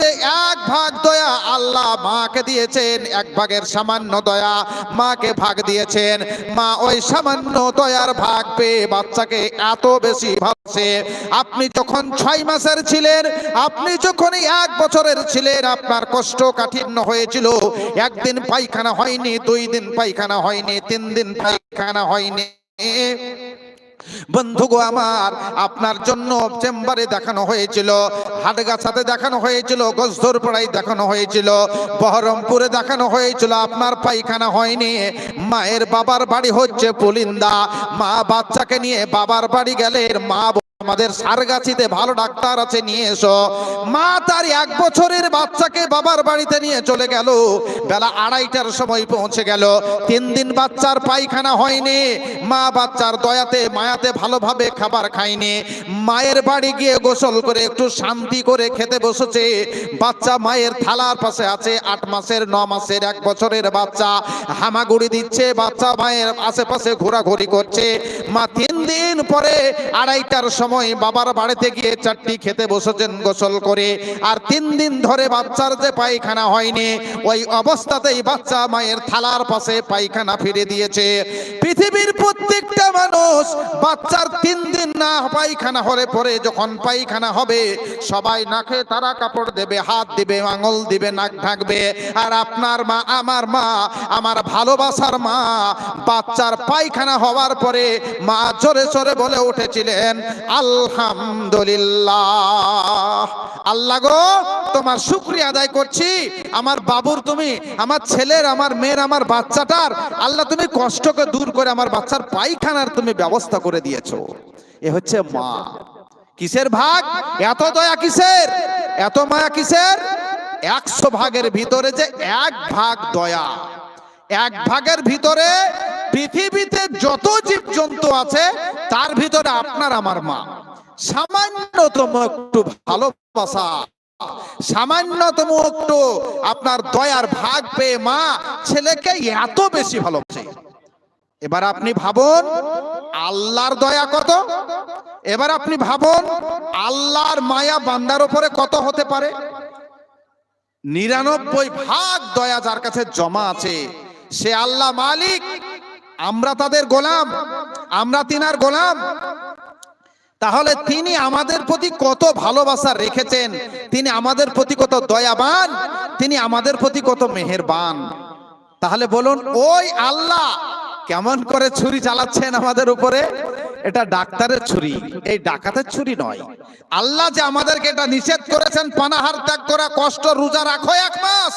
যে এক ভাগ দয়া আল্লাহ মাকে দিয়েছেন, এক ভাগের সামান্য দয়া মাকে ভাগ দিয়েছেন। মা ওই সামান্য দয়ার ভাগ পেয়ে বাচ্চাকে এত বেশি ভাবছে আপনি যখন ছয় মাসের ছিলেন, আপনি যখন এক বছরের ছিলেন, আপনার কষ্ট কাঠিন্য হয়েছিল। একদিন পায়খানা হয়নি, দুই দিন পায়খানা হয়নি, তিন দিন পায়খানা হয়নি। বন্ধুগো আমার, আপনার জন্য চেম্বারে দেখানো হয়েছিল, হাটগাছাতে দেখানো হয়েছিল, গজদরপাড়ায় দেখানো হয়েছিল, বহরমপুরে দেখানো হয়েছিল, আপনার পায়খানা হয়নি। মায়ের বাবার বাড়ি হচ্ছে পুলিন্দা, মা বাচ্চাকে নিয়ে বাবার বাড়ি গেলে মা আমাদের সারগাছিতে ভালো ডাক্তার আছে, নিয়ে এসো। মা তার এক বছরের বাচ্চাকে বাবার বাড়িতে নিয়ে চলে গেল। বেলা আড়াইটার সময় পৌঁছে গেল। তিন দিন বাচ্চার পায়খানা হয়নি। মা বাচ্চার দয়াতে, মায়াতে ভালোভাবে খাবার খায়নি। মায়ের বাড়ি গিয়ে গোসল করে একটু শান্তি করে খেতে বসেছে। বাচ্চা মায়ের থালার পাশে আছে, আট মাসের, ন মাসের, এক বছরের বাচ্চা। হামাগুড়ি দিচ্ছে, বাচ্চা মায়ের আশেপাশে ঘোরাঘুরি করছে। মা তিন দিন পরে আড়াইটার সময় বাবার বাড়িতে গিয়ে চারটি খেতে বসেছেন গোসল করে। আর তিন দিন ধরে বাচ্চার যে পায়খানা হয়নি, ওই অবস্থাতেই বাচ্চা মায়ের থালার পাশে পায়খানা ফিরে দিয়েছে। পৃথিবীর প্রত্যেকটা মানুষ বাচ্চার তিন দিন না পায়খানা হলে পরে যখন পায়খানা হবে, সবাই নাকে তারা কাপড় দেবে, হাত দিবে, আঙুল দিবে, নাক ঢাকবে। আর আপনার মা, আমার মা, আমার ভালোবাসার মা, বাচ্চার পায়খানা হওয়ার পরে মা জোরে জোরে বলে উঠেছিলেন আলহামদুলিল্লাহ। আল্লাহ গো, তোমার শুক্রিয়া আদায় করছি। আমার বাবুর তুমি, আমার ছেলের, আমার মেয়ের, আমার বাচ্চাটার, আল্লাহ তুমি কষ্টকে দূর করে আমার বাচ্চার পায়খানার তুমি ব্যবস্থা করে দিয়েছ। এ হচ্ছে মা। কিসের ভাগ? এত দয়া কিসের? এত মায়া কিসের? একশো ভাগের ভিতরে যে এক ভাগ দয়া। এক ভাগের ভিতরে পৃথিবীতে যত জীবজন্তু আছে, তার ভিতরে আপনার আমার মা। সামান্যতম একটু ভালোবাসা। সামান্যতম একটু আপনার দয়ার ভাগ পেয়ে মা ছেলেকে এত বেশি ভালোবাসে। এবার আপনি ভাবুন, আল্লাহর দয়া কত? এবার আপনি ভাবুন, আল্লাহর মায়া বান্দার উপরে কত হতে পারে? নিরানব্বই ভাগ দয়া যার কাছে জমা আছে, সে আল্লাহ মালিক। আমরা তাদের গোলাম, আমরা তিনার গোলাম। তাহলে তিনি আমাদের প্রতি কত ভালোবাসা রেখেছেন? তিনি আমাদের প্রতি কত দয়াবান? তিনি আমাদের প্রতি কত মেহেরবান? তাহলে বলুন, ওই আল্লাহ কেমন করে ছুরি চালাচ্ছেন আমাদের উপরে? এটা ডাক্তারের ছুরি, এই ডাকাতের ছুরি নয়। আল্লাহ যে আমাদেরকে এটা নিষেধ করেছেন, পানাহার ত্যাগ করা, কষ্ট, রোজা রাখো এক মাস।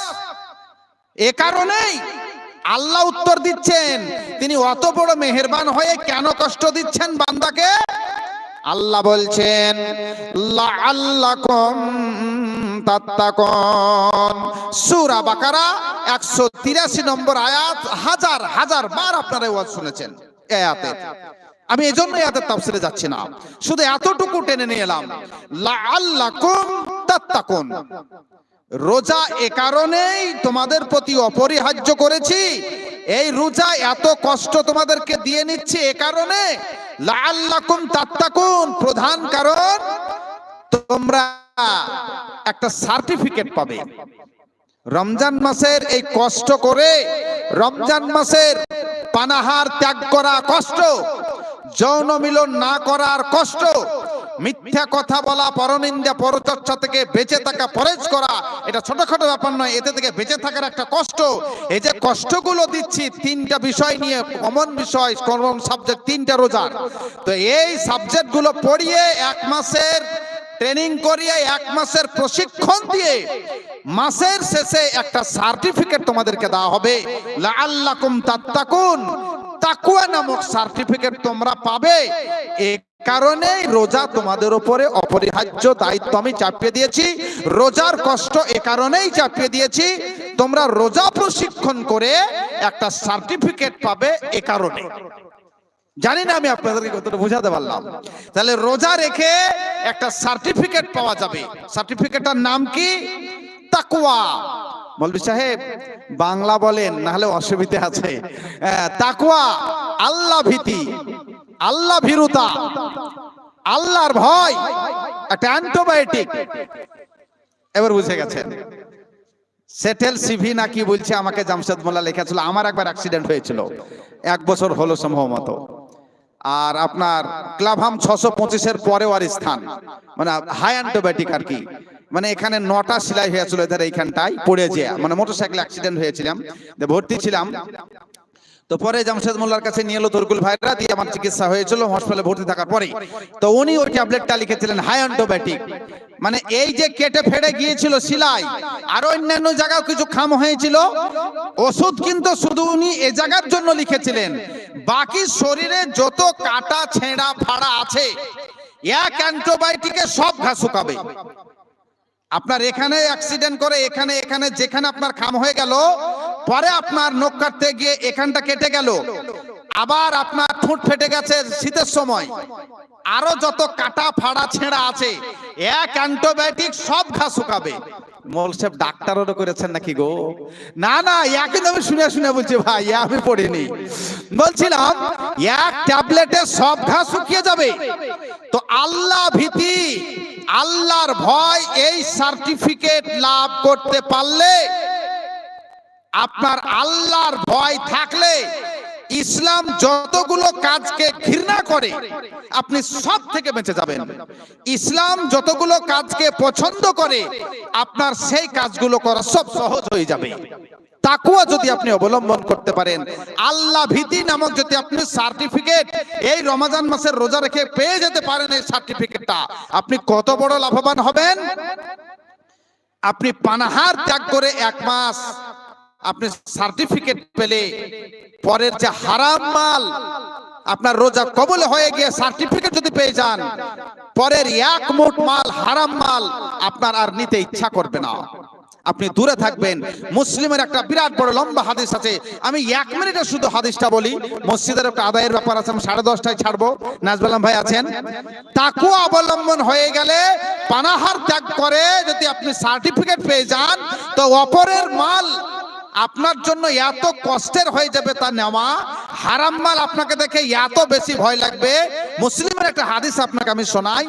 এ কারণেই আল্লাহ উত্তর দিচ্ছেন, তিনি অত বড় মেহেরবান হয়ে কেন কষ্ট দিচ্ছেন বান্দাকে? আল্লাহ বলছেন, লাআল্লাকুম তাত্তাকুন। সূরা বাকারা 183 নম্বর আয়াত হাজার হাজার বার আপনারা ওয়াজ শুনেছেন এই আয়াতে। আমি আয়াতের তাফসিরে যাচ্ছি না। শুধু এতটুকু টেনে নিয়ে এলাম, লাআল্লাকুম তাত্তাকুন। রোজা এ কারণেই তোমাদের প্রতি অপরিহার্য করেছি। এই রোজা এত কষ্ট তোমাদেরকে দিয়ে নিচ্ছে এ কারণে লাআল্লাকুম তাত্তাকুন। প্রধান কারণ, তোমরা একটা সার্টিফিকেট পাবে। রমজান মাসের এই কষ্ট করে, রমজান মাসের পানাহার ত্যাগ করা কষ্ট, যৌন মিলন না করার কষ্ট মিথ্যা কথা বলা, পরনিন্দা, পরচর্চা থেকে বেঁচে থাকা পরেজ করা, এটা ছোটখাটো ব্যাপার নয়। এতে থেকে বেঁচে থাকার একটা কষ্ট। এই যে কষ্টগুলো দিচ্ছি, তিনটা বিষয় নিয়ে কমন বিষয় কমন সাবজেক্ট তিনটা রোজার। তো এই সাবজেক্টগুলো পড়িয়ে এক মাসের ট্রেনিং করিয়ে, এক মাসের প্রশিক্ষণ দিয়ে, মাসের শেষে একটা সার্টিফিকেট তোমাদেরকে দেওয়া হবে। লাআল্লাকুম তাত্তাকুন। তাকুয়া নামক সার্টিফিকেট তোমরা পাবে। এ কারণেই রোজা তোমাদের উপরে অপরিহার্য দায়িত্ব আমি চাপিয়ে দিয়েছি। রোজার কষ্ট এ কারণেই চাপিয়ে দিয়েছি। তোমরা রোজা প্রশিক্ষণ করে একটা সার্টিফিকেট পাবে এ কারণে। জানি না আমি আপনাদেরকে কতটা বোঝাতে পারলাম। তাহলে রোজা রেখে একটা সার্টিফিকেট পাওয়া যাবে। সার্টিফিকেটটার নাম কি? তাকুয়া মৌলভী সাহেব, বাংলা বলেন না হলে অসুবিধা আছে। তাকুয়া আল্লাহ ভীতি। আল্লাহ ভীরুতা। আল্লাহর ভয়, একটা অ্যান্টিবায়োটিক। এবার বুঝে গেছেন সেটেল সিভি না কি বলছে আমাকে জামশেদ মোল্লা লেখা ছিল আমার একবার অ্যাক্সিডেন্ট হয়েছিল। এক বছর হলো সম্ভবত। আর আপনার ক্লাবহাম ছশো পঁচিশের পরেও আর স্থান। মানে হাই অ্যান্টিবায়োটিক আর কি। মানে এখানে নটা সেলাই হয়েছিল এদের এইখানটায়, পড়ে যে মানে মোটরসাইকেল অ্যাক্সিডেন্ট হয়েছিলাম। ভর্তি ছিলাম। তো পরে জামশেদ মোল্লার কাছে নিয়ে এলো তরকুল ভাইরা, দিয়ে আমার চিকিৎসা হয়েছিল হসপিটালে ভর্তি থাকার পরে। তো উনি ওই ট্যাবলেটটা লিখেছিলেন হাই অ্যান্টিবায়োটিক মানে এই যে কেটে ফেড়ে গিয়েছিল সিলাই, আর অন্যান্য জায়গাও কিছু খাম হয়েছিল, ওষুধ কিন্তু শুধু উনি এ জায়গার জন্য লিখেছিলেন। বাকি শরীরে যত কাটা, ছেঁড়া, ফাড়া আছে, এক অ্যান্টিবায়োটিকে সব ঘা শুকাবে। আপনার এখানে অ্যাক্সিডেন্ট করে, এখানে এখানে, যেখানে আপনার খাম হয়ে গেল পরে আপনার নখ কাটতে গিয়ে এখানটা কেটে গেল। আবার আপনার ঠোঁট ফেটে গেছে শীতের সময়। আরও যত কাটা ফাড়া ছেঁড়া আছে, এক অ্যান্টিবায়োটিক সব ঘা শুকাবে। মোল সাহেব ডাক্তারও করেছেন নাকি গো? না না ইয়াকে আমি শুনে শুনে বলছি ভাই, আমি পড়িনি। বলছিলাম, এক ট্যাবলেটে সব ঘা শুকিয়ে যাবে। তো আল্লাহ ভীতি, আল্লাহর ভয়, এই সার্টিফিকেট লাভ করতে পারলে আপনার আল্লাহর ভয় থাকলে ইসলাম যতগুলো কাজকে ঘৃণা করে, আপনি সব থেকে বেঁচে যাবেন। ইসলাম যতগুলো কাজকে পছন্দ করে, আপনার সেই কাজগুলো করা সব সহজ হয়ে যাবে। তাকুয়া যদি আপনি অবলম্বন করতে পারেন, আল্লাহ ভীতি নামক যদি আপনি সার্টিফিকেট এই রমাজান মাসের রোজা রেখে পেয়ে যেতে পারেন এই সার্টিফিকেটটা আপনি কত বড় লাভবান হবেন? আপনি পানাহার ত্যাগ করে এক মাস আপনি সার্টিফিকেট পেলে পরের যে হারাম মাল, আপনার রোজা কবল হয়ে গিয়ে সার্টিফিকেট যদি পেয়ে যান, পরের এক মুঠ মাল হারাম মাল আপনার আর নিতে ইচ্ছা করবে না। আপনি দূরে থাকবেন। মুসলিমের একটা বিরাট বড় লম্বা হাদিস আছে। আমি এক মিনিটে শুধু হাদিসটা বলি। মসজিদের একটা আদায়ের ব্যাপার আছে, আমি সাড়ে দশটায় ছাড়বো। নাজবালাম ভাই আছেন? তাকুয়া অবলম্বন হয়ে গেলে পানাহার ত্যাগ করে, যদি আপনি সার্টিফিকেট পেয়ে যান, তো অপরের মাল আপনার জন্য এত কষ্টের হয়ে যাবে তা নেওয়া। হারাম মাল আপনাকে দেখে এত বেশি ভয় লাগবে। মুসলিমের একটা হাদিস আপনাকে আমি শোনাই।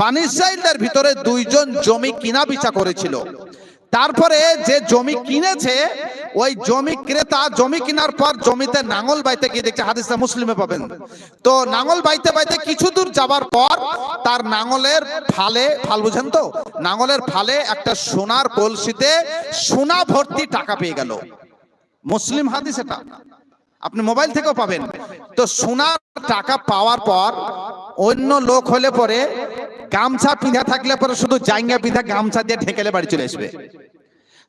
বানিসাইলদের ভিতরে দুইজন জমি কিনা বিচা করেছিল। তারপরে যে জমি কিনেছে, ওই জমি ক্রেতা, জমি কেনার পর জমিতে নাঙল বাইতে গিয়ে দেখছে, হাদিসটা মুসলিমে পাবেন। তো নাঙল বাইতে বাইতে কিছু দূর যাবার পর তার নাঙলের ফালে, ফাল বুঝেন তো? নাঙলের ফালে একটা সোনার কলসিতে সোনা ভর্তি টাকা পেয়ে গেল। মুসলিম হাদিস এটা। আপনি মোবাইল থেকেও পাবেন। তো সোনার টাকা পাওয়ার পর অন্য লোক হলে পরে গামছা পিঁধা থাকলে পরে শুধু জাইঙ্গা পিঁধা গামছা দিয়ে ঢেকেলে বাড়ি চলে আসবে।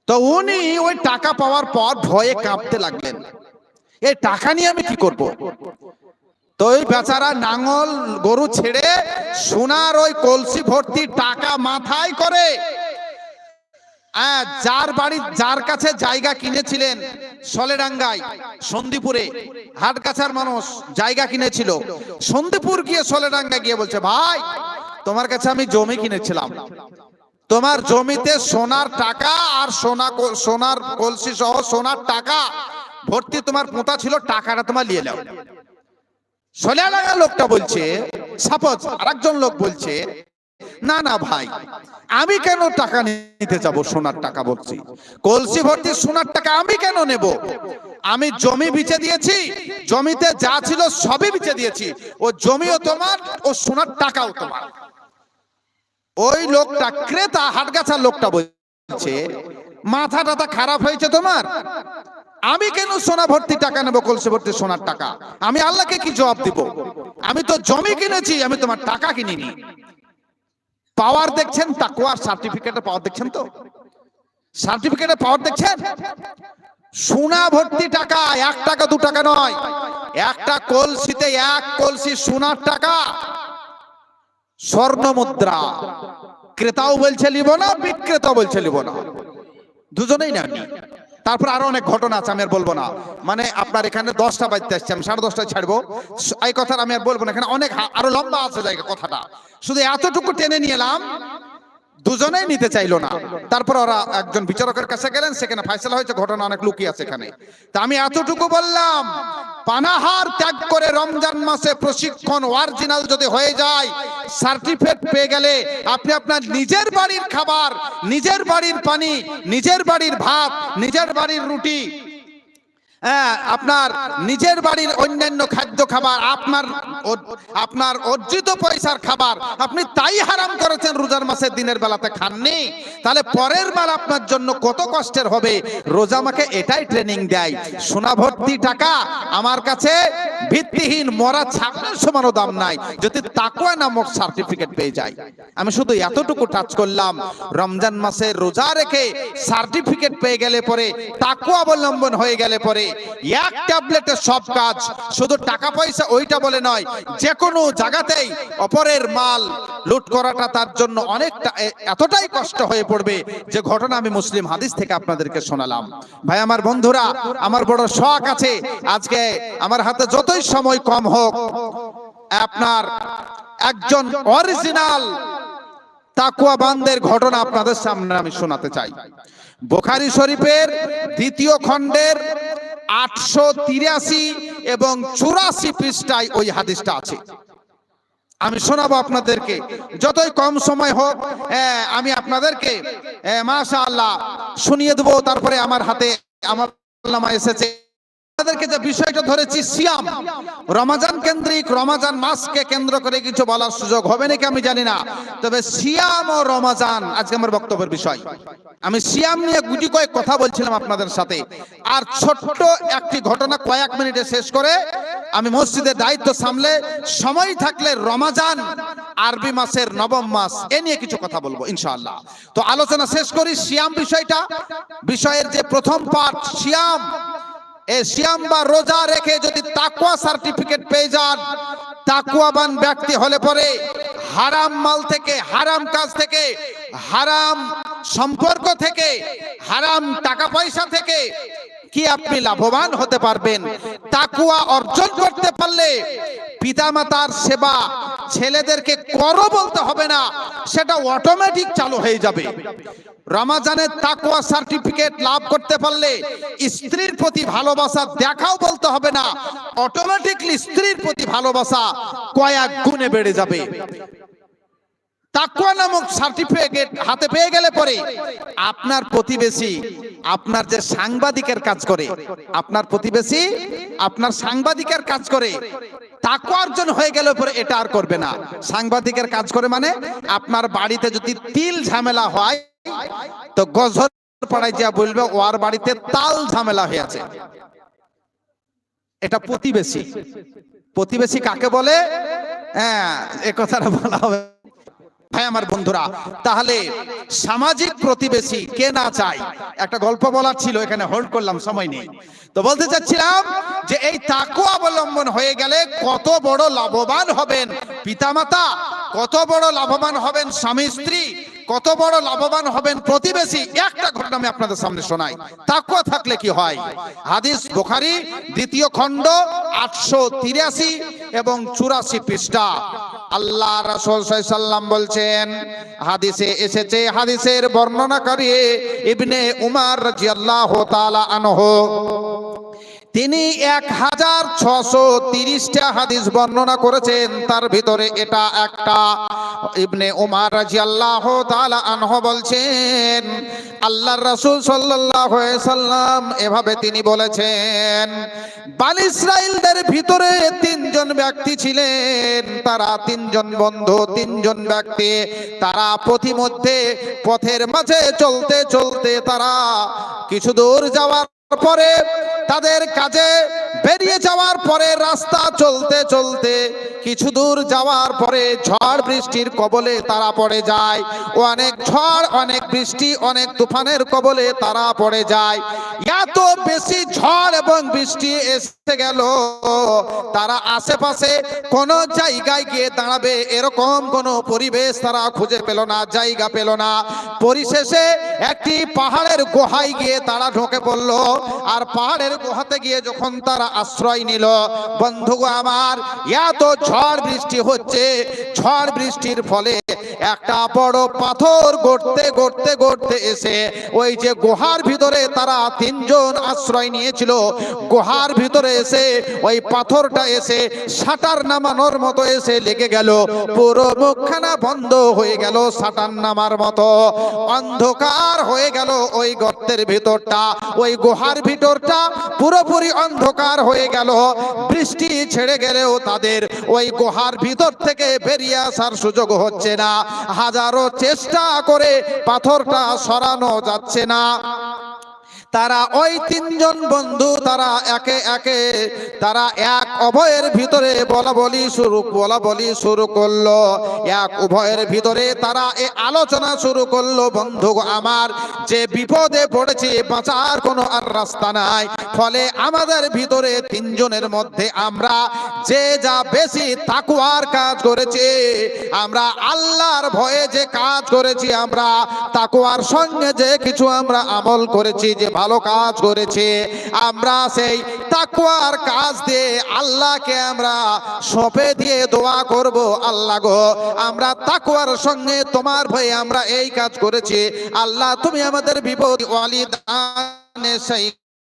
তো উনি ওই টাকা পাওয়ার পর ভয়ে কাঁপতে লাগলেন। এই টাকা নিয়ে আমি কি করব। তো ওই বেচারা নাঙল গরু ছেড়ে সোনার ওই কলসি ভর্তি টাকা মাথায় করে যার বাড়ি, যার কাছে জায়গা কিনেছিলেন সলেডাঙ্গায়, সন্দীপুরে হাটকাছার মানুষ জায়গা কিনেছিল। সন্দীপুর গিয়ে সলেডাঙ্গা গিয়ে বলছে, ভাই, তোমার কাছে আমি জমি কিনেছিলাম। তোমার জমিতে সোনার টাকা আর সোনা সোনার কলসি সহ সোনার টাকা। ভর্তি তোমার পোঁতা ছিল, টাকাটা তোমার নিয়ে নাও। সোলা লাগা লোকটা বলছে সাপোজ আরেকজন লোক বলছে, না না ভাই, আমি কেন টাকা নিতে যাব, সোনার টাকা বলছি কলসি ভর্তি, সোনার টাকা আমি কেন নেব? আমি জমি বিচে দিয়েছি, জমিতে যা ছিল সবই বিচে দিয়েছি। ও জমিও তোমার, ও সোনার টাকাও তোমার। ওই লোকটা, ক্রেতা হাটগাছার লোকটা বলছে মাথা টাথা খারাপ হয়েছে তোমার? আমি কেন সোনা ভর্তি টাকা নেব, কলসি ভর্তি সোনার টাকা? আমি আল্লাহকে কি জবাব দিব? আমি তো জমি কিনেছি, আমি তোমার টাকা কিনিনি। পাওয়ার দেখছেন তাকুয়ার সার্টিফিকেটে পাওয়ার দেখছেন তো? সার্টিফিকেটে পাওয়ার দেখছেন? সোনা ভর্তি টাকা এক টাকা, দু টাকা নয়। একটা কলসিতে এক কলসি সোনার টাকা। স্বর্ণ মুদ্রা ক্রেতাও বলছে, লিব না, বিক্রেতাও বলছে, লিব না। দুজনেই নেননি তারপর আরও অনেক ঘটনা আছে, আমি আর বলব না। মানে আপনার এখানে দশটা বাজতে আসছে, আমি সাড়ে দশটায় ছাড়বো। এই কথা আমি আর বলব না, এখানে অনেক আরও লম্বা আছে জায়গা কথাটা। শুধু এতটুকু টেনে নিয়ে এলাম দুজনেই নিতে চাইলো না। তারপর ওরা একজন বিচারকের কাছে গেলেন, সেখানে ফয়সালা হয়েছে, ঘটনা অনেক লুকিয়ে আছে এখানে। তা আমি এতটুকু বললাম, পানাহার ত্যাগ করে রমজান মাসে প্রশিক্ষণ অরিজিনাল যদি হয়ে যায়, সার্টিফিকেট পেয়ে গেলে আপনি আপনার নিজের বাড়ির খাবার, নিজের বাড়ির পানি, নিজের বাড়ির ভাত, নিজের বাড়ির রুটি আপনার নিজের বাড়ির অন্যান্য খাদ্য খাবার, আপনার আপনার অর্জিত পয়সার খাবার, আপনি তাই হারাম করেছেন রোজার মাসের দিনের বেলাতে খাননি। তাহলে পরের বেলা আপনার জন্য কত কষ্টের হবে? রোজা আমাকে এটাই ট্রেনিং দেয়, সোনা ভর্তি টাকা, আমার কাছে ভিত্তিহীন মরা ছাগলের সমানও দাম নাই, যদি তাকুয়া নামক সার্টিফিকেট পেয়ে যায় আমি শুধু এতটুকু টাচ করলাম, রমজান মাসে রোজা রেখে সার্টিফিকেট পেয়ে গেলে পরে তাকুয়া অবলম্বন হয়ে গেলে পরে এক ট্যাবলেটে সব কাজ, শুধু টাকা পয়সা ওইটা বলে নয় যে কোনো জায়গাতেই অপরের মাল লুট করাটা তার জন্য অনেকটা এতটাই কষ্ট হয়ে পড়বে যে ঘটনা আমি মুসলিম হাদিস থেকে আপনাদেরকে শোনালাম। ভাই, আমার বন্ধুরা, আমার বড় শখ আছে, আজকে আমার হাতে যতই সময় কম হোক, আপনার একজন অরিজিনাল তাকুয়া বান্দের ঘটনা আপনাদের সামনে আমি শোনাতে চাই। বোখারি শরীফের দ্বিতীয় খণ্ডের আটশো তিরাশি এবং চুরাশি পৃষ্ঠায় ওই হাদিসটা আছে। আমি শোনাবো আপনাদেরকে, যতই কম সময় হোক আমি আপনাদেরকে মাশা শুনিয়ে দেবো, তারপরে আমার হাতে আমার এসেছে। আপনাদেরকে যে বিষয়টা ধরেছি, সিয়াম। রমাজান কেন্দ্রিক, রমাজান মাসকে কেন্দ্র করে কিছু বলার সুযোগ হবে নাকি আমি জানি না। তবে সিয়াম ও রমাজান, আজকে আমার বক্তব্যের বিষয়। আমি সিয়াম নিয়ে গুটি কয়েক কথা বলছিলাম আপনাদের সাথে। আর ছোট্ট একটি ঘটনা কয়েক মিনিটে শেষ করে আমি মসজিদের দায়িত্ব সামলে সময় থাকলে রমাজান, আরবি মাসের নবম মাস, এ নিয়ে কিছু কথা বলব, ইনশাআল্লাহ। তো আলোচনা শেষ করি, সিয়াম বিষয়টা। বিষয়ের যে প্রথম পার্ট সিয়াম এ সিয়াম বা রোজা রেখে যদি তাকুয়া সার্টিফিকেট পেয়ে যান তাকুয়াবান ব্যক্তি হলে পরে হারাম মাল থেকে, হারাম কাজ থেকে, হারাম সম্পর্ক থেকে, হারাম টাকা পয়সা থেকে কি আপনি লাভবান হতে পারবেন? তাকুয়া অর্জন করতে পারলে পিতামাতার সেবা ছেলেদেরকে করো বলতে হবে না, সেটা অটোমেটিক চালু হয়ে যাবে। রমাজানের তাকুয়া সার্টিফিকেট লাভ করতে পারলে স্ত্রীর প্রতি ভালোবাসা দেখাও বলতে হবে না অটোমেটিকলি স্ত্রীর প্রতি ভালোবাসা কয়েক গুণে বেড়ে যাবে। তাকুয়া নামক সার্টিফিকেট হাতে পেয়ে গেলে পরে আপনার প্রতিবেশী আপনার যে সাংবাদিকের কাজ করে, আপনার প্রতিবেশী আপনার সাংবাদিকের কাজ করে তাকুয়া অর্জন হয়ে গেলে পরে এটা আর করবে না। সাংবাদিকের কাজ করে মানে আপনার বাড়িতে যদি তিল ঝামেলা হয়, তো গজর পাড়ায় যা বলবে ওর বাড়িতে তাল ঝামেলা হয়েছে এটা প্রতিবেশী। প্রতিবেশী কাকে বলে? হ্যাঁ এ কথাটা বলা হবে। ভাই, আমার বন্ধুরা, তাহলে সামাজিক প্রতিবেশী কে না চায়? একটা গল্প বলার ছিল, এখানে হোল্ড করলাম, সময় নেই। তো বলতে চাচ্ছিলাম যে এই তাকু অবলম্বন হয়ে গেলে কত বড় লাভবান হবেন পিতামাতা, কত বড় লাভবান হবেন স্বামী স্ত্রী, কত বড় লাভবান হবেন প্রতিবেশী? একটা ঘটনা আমি আপনাদের সামনে শোনাই। তাকুয়া থাকলে কি হয়? হাদিস বোখারি, দ্বিতীয় খণ্ড, আটশো তিরাশি এবং চুরাশি পৃষ্ঠা। আল্লাহ রাসূল সাল্লাম বলছেন হাদিসে এসেছে হাদিসের বর্ণনা বর্ণনাকারী ইবনে উমার রাদিয়াল্লাহু তাআলা আনহু। তিনি এক হাজার ছশো তিরিশটা হাদিস বর্ণনা করেছেন। তার ভিতরে এটা একটা। ইবনে উমার রাজি আল্লাহ আনহ বলছেন আল্লাহ রাসূল সাল্লাম এভাবে তিনি বলেছেন বাল ইসরাইলদের ভিতরে তিনজন ব্যক্তি ছিলেন। তারা তিনজন বন্ধু, তিনজন ব্যক্তি। তারা পথিমধ্যে, পথের মাঝে চলতে চলতে তারা কিছু দূর যাওয়ার পরে তাদের কাজে বেরিয়ে যাওয়ার পরে রাস্তা চলতে চলতে, কিছু দূর যাওয়ার পরে ঝড় বৃষ্টির কবলে তারা পড়ে যায়। অনেক ঝড়, অনেক বৃষ্টি, অনেক তুফানের কবলে তারা পড়ে যায়। এত বেশি ঝড় এবং বৃষ্টি এসে গেল। তারা আশেপাশে কোন জায়গায় গিয়ে দাঁড়াবে, এরকম কোন পরিবেশ তারা খুঁজে পেল না, জায়গা পেল না। পরিশেষে একটি পাহাড়ের গুহায় গিয়ে তারা ঢোকে পড়ল। আর পাহাড়ের গুহাতে গিয়ে যখন তারা আশ্রয় নিল। বন্ধু আমার, এত ঝড় বৃষ্টি হচ্ছে। ঝড় বৃষ্টির ফলে একটা বড় পাথর গড়তে গড়তে গড়তে এসে ওই যে গুহার ভিতরে তারা তিনজন আশ্রয় নিয়েছিল, গুহার ভিতরে এসে ওই পাথরটা এসে সাটার নামানোর মতো এসে লেগে গেল। পুরো মুখখানা বন্ধ হয়ে গেল সাটার নামার মতো। অন্ধকার হয়ে গেল ওই গর্তের ভিতরটা। ওই গুহার ভিতরটা পুরোপুরি অন্ধকার হয়ে গেল। বৃষ্টি ছেড়ে গেলেও তাদের ওই গুহার ভিতর থেকে বেরিয়ে আসার সুযোগ হচ্ছে না। হাজারো চেষ্টা করে পাথরটা সরানো যাচ্ছে না। তারা ওই তিনজন বন্ধু, তারা একে একে, তারা এক উভয়ের ভিতরে বলা বলি শুরু, বলা বলি শুরু করল। এক উভয়ের ভিতরে তারা এ আলোচনা শুরু করল, বন্ধু আমার, যে বিপদে পড়েছে বাঁচার কোনো আর রাস্তা নাই। ফলে আমাদের ভিতরে তিনজনের মধ্যে আমরা যে যা বেশি তাকুয়ার কাজ করেছি, আমরা আল্লাহর ভয়ে যে কাজ করেছি, আমরা তাকুয়ার সঙ্গে যে কিছু আমরা আমল করেছি, যে ভালো কাজ করেছি। আমরা সেই তাকুয়ার কাজ দিয়ে আল্লাহকে আমরা সঁপে দিয়ে দোয়া করব, আল্লাহ গো, আমরা তাকুয়ার সঙ্গে তোমার ভয়ে আমরা এই কাজ করেছি। আল্লাহ, তুমি আমাদের বিপদ ওয়ালিদানে সেই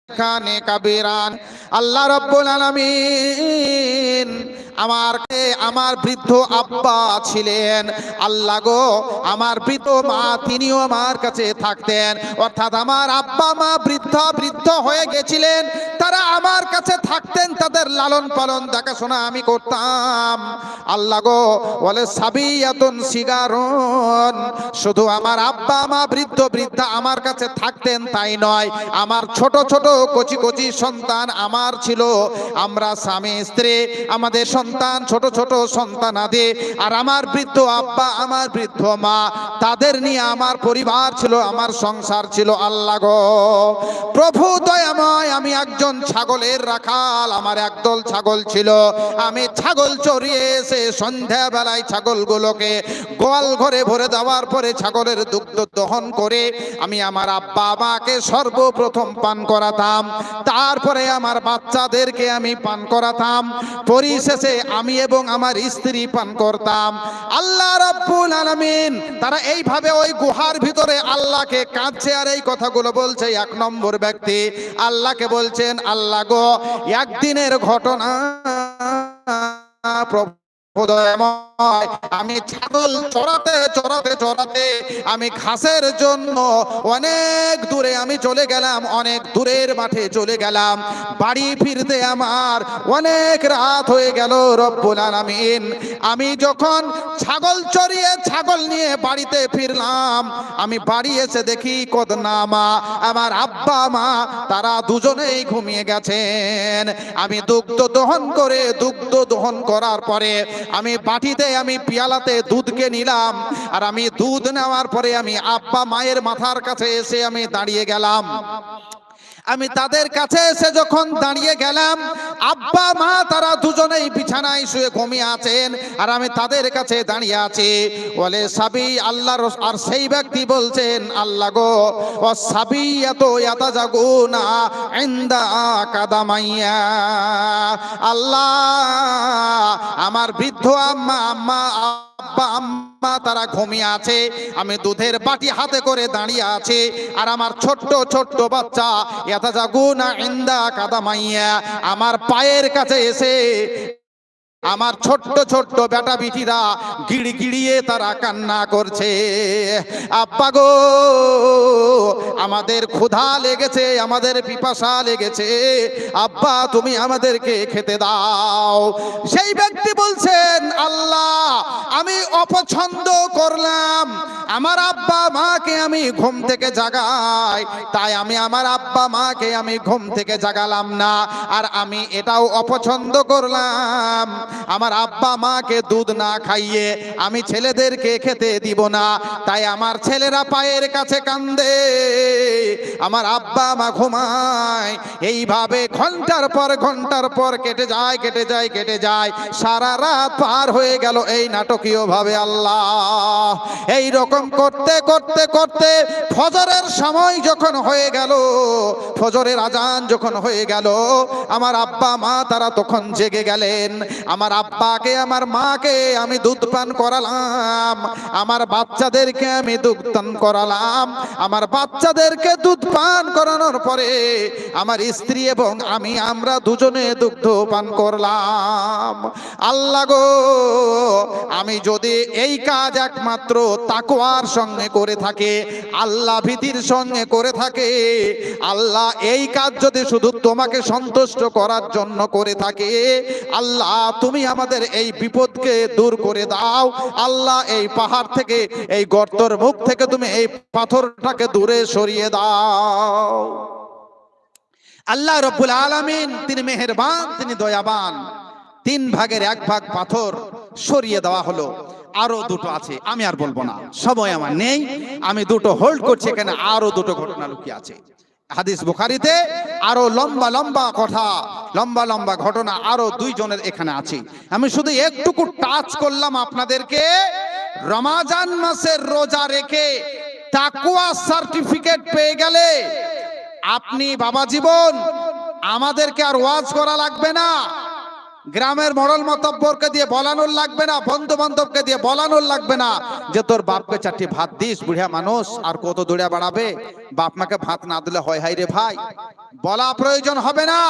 খানে কাবিরান। আল্লাহ রব্বুল আলামিন আমার আমার বৃদ্ধ আব্বা ছিলেন। আল্লাহ গো, আমার বৃদ্ধ মা, তিনিও আমার কাছে থাকতেন। অর্থাৎ আমার আব্বা মা বৃদ্ধ বৃদ্ধ হয়ে গেছিলেন। তারা আমার কাছে থাকতেন, তাদের লালন পালন দেখাশোনা আমি করতাম। আল্লাহ গো, বলে সাবিয়াতুন সিগারন। শুধু আমার আব্বা মা বৃদ্ধ, বৃদ্ধা আমার কাছে থাকতেন তাই নয়। আমার ছোট ছোট, কচি কচি সন্তান আমার ছিল। আমরা স্বামী, স্ত্রী, আমাদের সন্তান, ছোট ছোট সন্তান আদি। আর আমার বৃদ্ধ আব্বা, আমার বৃদ্ধ মা, তাদের নিয়ে আমার পরিবার ছিল, আমার সংসার ছিল। আল্লাহ গো, প্রভু দয়াময়, আমি একজন ছাগলের রাখাল, আমার একদল ছাগল ছিল। আমি ছাগল চড়িয়ে এসে সন্ধ্যাবেলায় ছাগলগুলোকে গোয়াল ঘরে ভরে দেওয়ার পরে ছাগলের দুগ্ধ দহন করে আমি আমার আব্বা মাকে সর্বপ্রথম পান করাতাম। তারপরে আমার বাচ্চাদেরকে আমি পান করাতাম। পরিশেষে আমি এবং আমার স্ত্রী পান করতাম। আল্লাহ রাব্বুল আলামিন, তারা এইভাবে ওই গুহার ভিতরে আল্লাহকে কাঁদছে আর এই কথাগুলো বলছে এক নম্বর ব্যক্তি। আল্লাহকে বলছেন, আল্লাহ গো, একদিনের ঘটনা প্রভু আমি ছাগল চড়াতে চড়াতে চড়াতে আমি ঘাসের জন্য অনেক দূরে আমি চলে গেলাম, অনেক দূরের মাঠে চলে গেলাম। বাড়ি ফিরতে আমার অনেক রাত হয়ে গেল, রব্বুল আলামিন। আমি যখন ছাগল চড়িয়ে, ছাগল নিয়ে বাড়িতে ফিরলাম, আমি বাড়ি এসে দেখি কদনা মা আমার আব্বা মা, তারা দুজনেই ঘুমিয়ে গেছেন। আমি দুগ্ধ দহন করে, দুগ্ধ দহন করার পরে আমি বাটিতে, আমি পিয়ালাতে দুধকে নিলাম, আর আমি দুধ নেওয়ার পরে আমি আব্বা মায়ের মাথার কাছে এসে আমি দাঁড়িয়ে গেলাম। আমি তাদের কাছে এসে যখন দাঁড়িয়ে গেলাম, আব্বা, মা তারা দুজনেই বিছানায় শুয়ে ঘুমিয়ে আছেন, আর আমি তাদের কাছে দাঁড়িয়ে আছি। বলে, সাবি আল্লাহ আর সেই ব্যক্তি বলছেন, আল্লাহ গো, ও সাবি, এত এত জাগো না ইন্দা কাদামাইয়া। আল্লাহ, আমার বৃদ্ধ আম্মা আম্মা আব্বা, আম্মা তারা ঘুমিয়ে আছে। আমি দুধের বাটি হাতে করে দাঁড়িয়ে আছে। আর আমার ছোট্ট ছোট্ট বাচ্চা এত জাগুনা ইন্দা কাদামাইয়া আমার পায়ের কাছে এসে আমার ছোট্ট ছোট্ট বেটা বিটিরা গিড় গিড়িয়ে তারা কান্না করছে। আব্বা গো, আমাদের ক্ষুধা লেগেছে, আমাদের পিপাসা লেগেছে। আব্বা, তুমি আমাদেরকে খেতে দাও। সেই ব্যক্তি বলছেন, আল্লাহ, আমি অপছন্দ করলাম। আমার আব্বা মাকে আমি ঘুম থেকে জাগাই। তাই আমি আমার আব্বা মাকে আমি ঘুম থেকে জাগালাম না। আর আমি এটাও অপছন্দ করলাম। আমার আব্বা মাকে দুধ না খাইয়ে আমি ছেলেদেরকে খেতে দিব না, তাই আমার ছেলেরা পায়ের কাছে কান্দে। আমার আব্বা মা ঘুমায়, এইভাবে ঘণ্টার পর ঘণ্টার পর কেটে যায় কেটে যায় কেটে যায়, সারা রাত পার হয়ে গেল এই নাটকীয় ভাবে আল্লাহ। এই রকম করতে করতে করতে ফজরের সময় যখন হয়ে গেল, ফজরের আজান যখন হয়ে গেল, আমার আব্বা মা তারা তখন জেগে গেলেন। আমার আমার আব্বাকে, আমার মাকে আমি দুধ পান করালাম। আমার বাচ্চাদেরকে আমি দুধ পান করালাম। আমার বাচ্চাদেরকে দুধ পান করানোর পরে আমার স্ত্রী এবং আমি, আমরা দুজনে দুগ্ধ পান করলাম। আল্লাহ গো, আমি যদি এই কাজ একমাত্র তাকওয়ার সঙ্গে করে থাকে, আল্লাহ ভীতির সঙ্গে করে থাকে, আল্লাহ এই কাজ যদি শুধু তোমাকে সন্তুষ্ট করার জন্য করে থাকে, আল্লাহ তুমি আমাদের এই বিপদকে দূর করে দাও। আল্লাহ এই পাহাড় থেকে, এই গর্তর মুখ থেকে তুমি এই পাথরটাকে দূরে সরিয়ে দাও। আল্লাহ রব্বুল আলামিন তিনি মেহেরবান, তিনি দয়াবান। তিন ভাগের এক ভাগ পাথর সরিয়ে দেওয়া হলো। আরও দুটো আছে, আমি আর বলব না। সময় আমার নেই, আমি দুটো হোল্ড করছি এখানে, আরও দুটো ঘটনা লুকিয়ে আছে। হাদিস বুখারিতে আরও লম্বা লম্বা কথা, লম্বা লম্বা ঘটনা আরও দুইজনের এখানে আছে। আমি শুধু একটুকু টাচ করলাম আপনাদেরকে, রমাজান মাসের রোজা রেখে তাকুয়া সার্টিফিকেট পেয়ে গেলে আপনি বাবা জীবন, আমাদেরকে আর ওয়াজ করা লাগবে না। গ্রামের মডল মতব্বরকে দিয়ে বলানোর লাগবে না বন্ধু বান্ধবকে দিয়ে বলানোর লাগবে না যে তোর বাপকে চারটি ভাত দিস, বুড়িয়া মানুষ, আর কত দূরে বাড়াবে। বাপ মাকে ভাত না দিলে হয় হাই রে ভাই। বলা প্রয়োজন হবে না।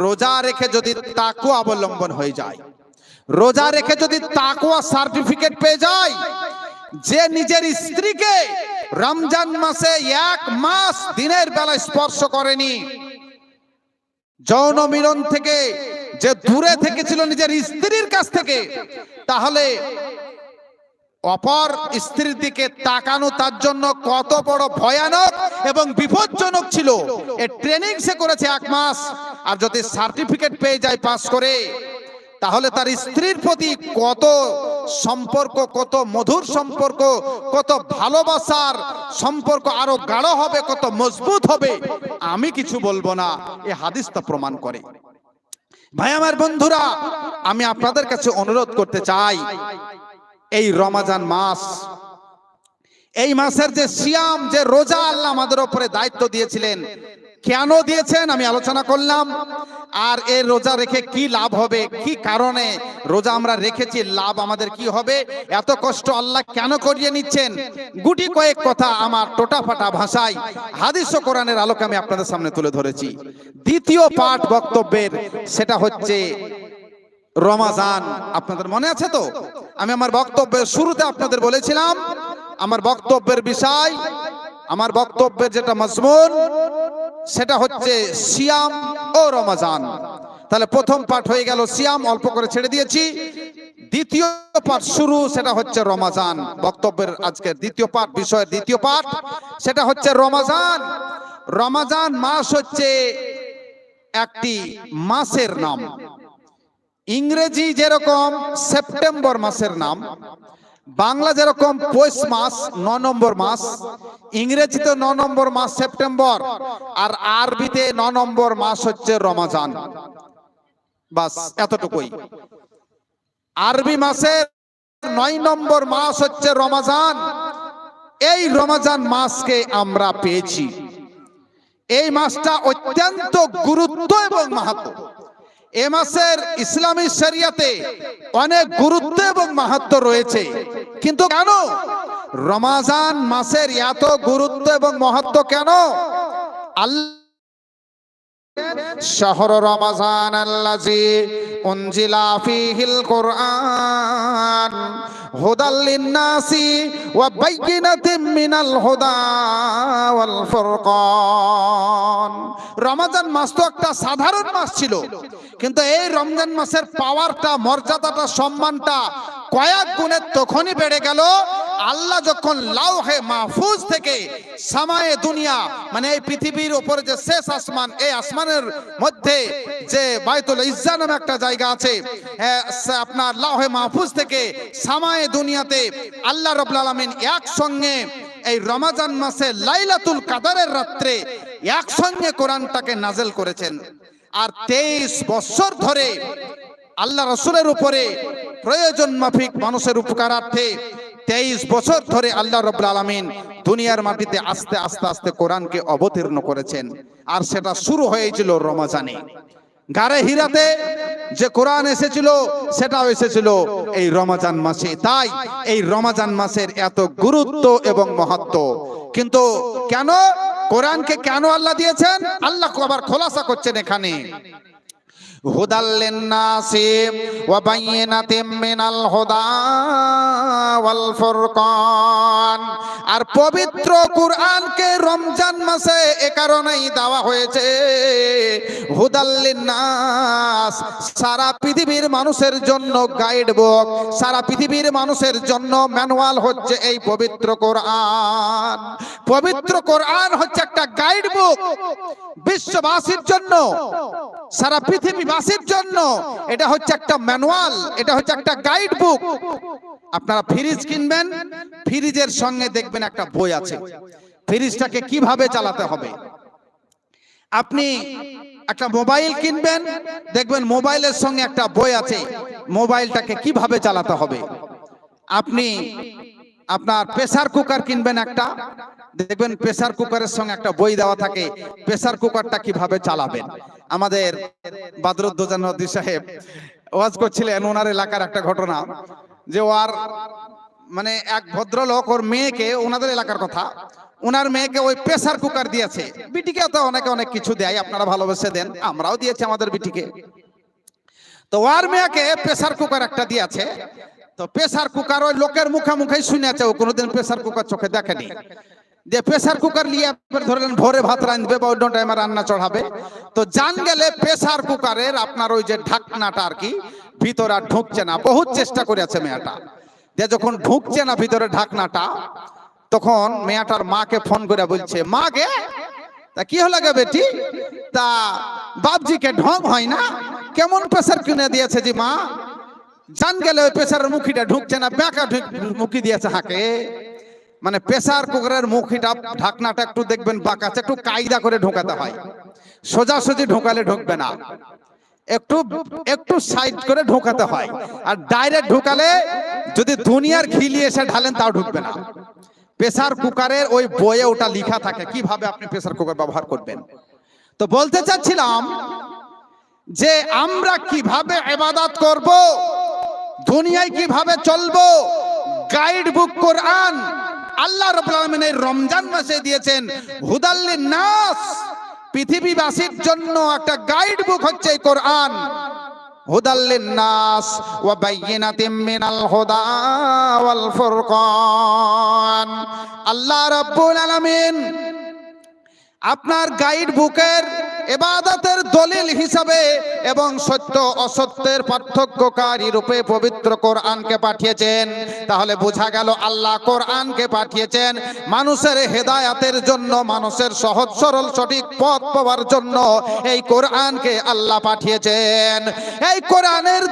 রোজা রেখে যদি তাকু অবলম্বন হয়ে যায়, রোজা রেখে যদি তাকুয়া সার্টিফিকেট পেয়ে যায়, যে নিজের স্ত্রীকে রমজান মাসে এক মাস দিনের বেলা স্পর্শ করেনি, যৌন মিলন থেকে যে দূরে থেকেছিল নিজের স্ত্রীর কাছ থেকে, তাহলে অপর স্ত্রীর দিকে তাকানো তার জন্য কত বড় ভয়ানক এবং বিপজ্জনক ছিল। এ ট্রেনিং সে করেছে এক মাস, আর যদি সার্টিফিকেট পেয়ে যায় পাস করে, তাহলে তার স্ত্রীর প্রতি কত সম্পর্ক, কত মধুর সম্পর্ক, কত ভালোবাসার সম্পর্ক আরও গাঢ় হবে, কত মজবুত হবে, আমি কিছু বলব না, এ হাদিসটা প্রমাণ করে। ভাই, আমার বন্ধুরা, আমি আপনাদের কাছে অনুরোধ করতে চাই, এই রমাজান মাস, এই মাসের যে সিয়াম, যে রোজা আল্লাহ আমাদের উপরে দায়িত্ব দিয়েছিলেন কেন দিয়েছেন? আমি আলোচনা করলাম। আর এই রোজা রেখে কি লাভ হবে? কি কারণে রোজা আমরা রেখেছি? লাভ আমাদের কি হবে? এত কষ্ট আল্লাহ কেন করিয়ে নিচ্ছেন? গুটি কয়েক কথা আমার টোটা ফাটা ভাষায়। হাদিস ও কোরআনের আলোকে আমি আপনাদের সামনে তুলে ধরেছি। দ্বিতীয় পাঠ বক্তব্যের, সেটা হচ্ছে রমাজান। আপনাদের মনে আছে তো? আমি আমার বক্তব্যের শুরুতে আপনাদের বলেছিলাম, আমার বক্তব্যের বিষয়, আমার বক্তব্যের যেটা মজমুন সেটা হচ্ছে সিয়াম ও রমাজান। তাহলে প্রথম পাঠ হয়ে গেল সিয়াম, অল্প করে ছেড়ে দিয়েছি। দ্বিতীয় পাঠ শুরু, সেটা হচ্ছে রমাজান। বক্তব্যের আজকের দ্বিতীয় পাঠ, বিষয়ের দ্বিতীয় পাঠ, সেটা হচ্ছে রমাজান। রমাজান মাস হচ্ছে একটি মাসের নাম। ইংরেজি যেরকম সেপ্টেম্বর মাসের নাম বাংলা যেরকম পৌষ মাস, ন নম্বর মাস, ইংরেজিতে ন নম্বর মাস সেপ্টেম্বর, আর আরবিতে ন নম্বর মাস হচ্ছে রমাজান। বাস, এতটুকুই। আরবি মাসের নয় নম্বর মাস হচ্ছে রমাজান। এই রমাজান মাসকে আমরা পেয়েছি। এই মাসটা অত্যন্ত গুরুত্ব এবং মাহাত্ম। এ মাসের ইসলামী শরিয়াতে অনেক গুরুত্ব এবং মাহাত্ম রয়েছে। কিন্তু কেন? রমাজান মাসের এত গুরুত্ব এবং মাহাত্ম কেন? আল্লাহ শহর রমাজান আল্লাজি উনজিলা ফিহিল কোরআন। হুদাল লিন্নাসি ওয়া ওয়াল রমাজান মাস তো একটা সাধারণ মাস ছিল। কিন্তু এই রমজান মাসের পাওয়ারটা মর্যাদাটা, সম্মানটা কয়েক গুণে তখনই বেড়ে গেল। আল্লাহ যখন লাউহে মাহফুজ থেকে সামায়ে দুনিয়া মানে এই পৃথিবীর উপরে যে শেষ আসমান, এই আসমানের মধ্যে যে বাইতুল ইজ্জা নামে একটা জায়গা আছে আপনার লাউহে মাহফুজ থেকে সামায়ে দুনিয়াতে আল্লাহ রব্বুল আলামিন একসঙ্গে এই রমাজান মাসে লাইলাতুল কাদারের রাত্রে একসঙ্গে কোরআনটাকে নাজেল করেছেন। আর তেইশ বছর ধরে আল্লাহ রসুলের উপরে প্রয়োজন মাফিক মানুষের উপকারার্থে তেইশ বছর ধরে আল্লাহ রব্লা আলমিন দুনিয়ার মাটিতে আস্তে আস্তে আস্তে কোরআনকে অবতীর্ণ করেছেন। আর সেটা শুরু হয়েছিল রমাজানে। গারে হীরাতে যে কোরআন এসেছিল, সেটাও এসেছিল এই রমাজান মাসে। তাই এই রমাজান মাসের এত গুরুত্ব এবং মহত্ব। কিন্তু কেন? কোরআনকে কেন আল্লাহ দিয়েছেন? আল্লাহ আবার খোলাসা করছেন এখানে। ওয়াল আর পবিত্র কুরআনকে রমজান মাসে এ কারণেই দেওয়া হয়েছে হুদাল্লিন নাস। সারা পৃথিবীর মানুষের জন্য গাইড বুক, সারা পৃথিবীর মানুষের জন্য ম্যানুয়াল হচ্ছে এই পবিত্র কোরআন। পবিত্র কোরআন হচ্ছে একটা গাইড বুক, বিশ্ববাসীর জন্য। সারা পৃথিবীবাসীর জন্য এটা হচ্ছে একটা ম্যানুয়াল, এটা হচ্ছে একটা গাইড বুক আপনারা ফ্রিজ কিনবেন, ফ্রিজের সঙ্গে দেখবেন একটা বই আছে। ফ্রিজটাকে কীভাবে চালাতে হবে? আপনি একটা মোবাইল কিনবেন, দেখবেন মোবাইলের সঙ্গে একটা বই আছে, মোবাইলটাকে কীভাবে চালাতে হবে? আপনি আপনার প্রেসার কুকার কিনবেন একটা, দেখবেন প্রেসার কুকারের সঙ্গে একটা বই দেওয়া থাকে প্রেসার কুকারটা কীভাবে চালাবেন? আমাদের বাদরুদ্দোজান নদী সাহেব, ওয়াজ করছিলেন ওনার এলাকার একটা ঘটনা, যে ওর মানে এক ভদ্রলোক ওর মেয়েকে, ওনাদের এলাকার কথা, ওনার মেয়েকে ওই প্রেসার কুকার দিয়েছে। বিটিকে তো অনেকে অনেক কিছু দেয়, আপনারা ভালোবেসে দেন, আমরাও দিয়েছি আমাদের বিটিকে। তো ওর মেয়েকে প্রেসার কুকার একটা দিয়েছে, তো প্রেসার কুকার ওই লোকের মুখে মুখে শুনেছে, ও কোনোদিন প্রেসার কুকার চোখে দেখেনি। দিয়ে প্রেসার কুকার নিয়ে ধরলেন ভোরে ভাত রাঁধবে বা অন্য টাইমে রান্না চড়াবে, তো জান গেলে প্রেসার কুকারের আপনার ওই যে ঢাকনাটা আর কি, ভিতরে আর ঢুকছে না। বহুত চেষ্টা করেছে মেয়েটা। দিয়ে যখন ঢুকছে না ভিতরে ঢাকনাটা, তখন মেয়েটার মাকে ফোন করে বলছে, মা গে, তা কি হলো গে বেটি? তা বাপজিকে ঢং হয় না? কেমন প্রেসার কিনে দিয়েছে জি মা? জান গেলে ওই প্রেসারের মুখিটা ঢুকছে না, বেকা মুখি দিয়েছে হাকে। মানে প্রেসার কুকারের মুখিটা ঢাকনাটা একটু দেখবেন বাঁকাচ্ছে একটু কায়দা করে ঢোকাতে হয়। সোজাসুজি ঢোকালে ঢুকবে না। একটু একটু সাইড করে ঢোকাতে হয়। আর ডাইরেক্ট ঢোকালে যদি দুনিয়ার খিলি এসে ঢালেন, তাও ঢুকবে না। প্রেসার কুকারের ওই বইয়ে ওটা লেখা থাকে, কীভাবে আপনি প্রেসার কুকার ব্যবহার করবেন। তো বলতে চাচ্ছিলাম যে আমরা কীভাবে এবাদাত করব, দুনিয়ায় কীভাবে চলবো, গাইড বুক কোরআন আল্লাহ রাব্বুল আলামিন এই রমজান মাসে দিয়েছেন হুদাল্লিন নাস। পৃথিবীবাসীর জন্য একটা গাইড বুক হচ্ছে কোরআন। নাস ওয়া ওয়াল আল্লাহ আলামিন আপনার গাইড বুকের এবাদতের দলিল হিসাবে এবং সত্য অসত্যের পার্থক্যকারী রূপে পবিত্র কোরআনকে পাঠিয়েছেন। তাহলে বোঝা গেল আল্লাহ কোরআনকে পাঠিয়েছেন মানুষের হেদায়াতের জন্য, মানুষের সহজ সরল সঠিক পথ পাওয়ার জন্য এই কোরআনকে আল্লাহ পাঠিয়েছেন। এই কোরআনের